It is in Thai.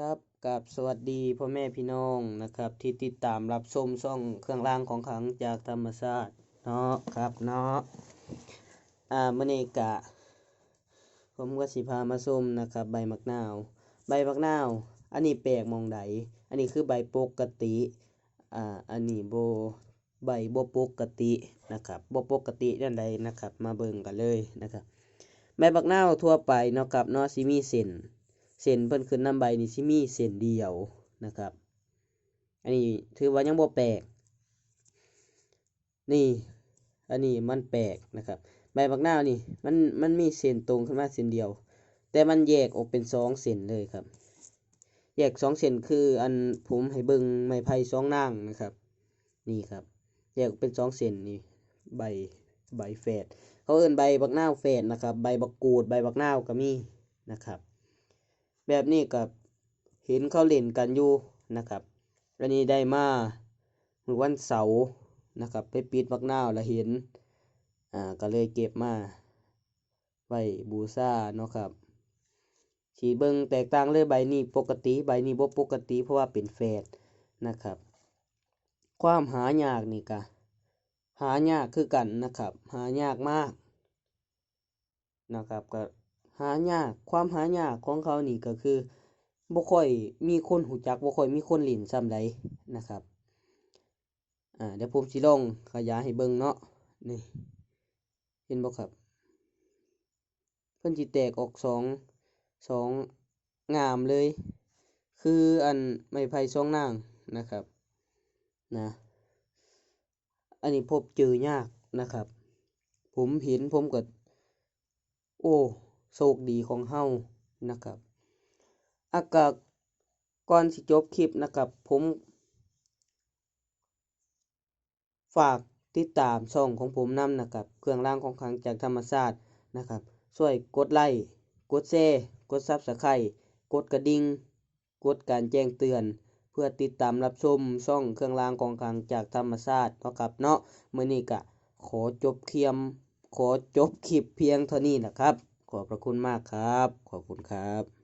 ครับกับสวัสดีพ่อแม่พี่น้องนะครับ ที่ติดตามรับชมช่องเครื่องรางของขลังจากธรรมชาติเนาะครับเนาะอ่ามื้อนี้กะ ผมก็สิพามาชมนะครับ ใบมักนาว ใบมักนาว อันนี้แปลกมองใดอันนี้คือใบปกติอ่าอันนี้โบใบบปกตินะครับบปกติจังใดนะครับ มาเบิ่งกันเลยนะครับใบบักนาวทั่วไปเนาะครับเนาะสิมีเส้น เส้นเพิ่นขึ้นน้ำใบนี่สิมีเส้นเดียวนะครับ อันนี้ถือว่ายังบ่แปลก นี่ อันนี้มันแปลกนะครับ ใบบักหน้านี่มันมันมีเส้นตรงขึ้นมาเส้นเดียว แต่มันแยกออกเป็นสองเส้นเลยครับ แยกสองเส้นคืออันผมให้เบิงไม้ไผ่สองนางนะครับ นี่ครับ แยกเป็นสองเส้นนี่ใบใบแฝดเขาเอิ้นใบบักหน้าแฝดนะครับ ใบบักกูดใบบักหน้าก็มีนะครับ แบบนี้กับเห็นเขาเล่นกันอยู่นะครับอันนี้ได้มาเมื่อวันเสาร์นะครับไปปิดบักนาวแล้วเห็นอ่าก็เลยเก็บมาไว้บูชาเนาะครับสีเบิงแตกต่างเลยใบนี้ปกติใบนี้บ่ปกติเพราะว่าเป็นแฝดนะครับ ความหายากนี่กะหายากคือกันนะครับ หายากมากนะครับก็ หายากความหายากของเขานี่ก็คือบ่ค่อยมีคนหูจักบ่ค่อยมีคนเล่นส่ำใดนะครับอ่าเดี๋ยวผมสิลองขยายให้เบิ่งเนาะนี่เห็นบ่ครับ เพิ่นสิแตกออกสองสองงามเลย คืออันไม้ไผ่สองนางนะครับนะอันนี้พบเจอยากนะครับ ผมเห็นผมก็โอ้ โชคดีของเฮานะครับอากาศก่อนสิจบคลิปนะครับ ผมฝากติดตามช่องของผมนำนะครับ เครื่องรางของขลังจากธรรมชาตินะครับ ช่วยกดไลค์ กดแชร์ กด Subscribe กดกระดิ่ง กดการแจ้งเตือน เพื่อติดตามรับชมช่องเครื่องรางของขลังจากธรรมชาติเนาะครับเนาะมื้อนี้ก็ขอจบเคียม ขอจบคลิปเพียงเท่านี้นะครับ ขอบพระคุณมากครับ ขอบคุณครับ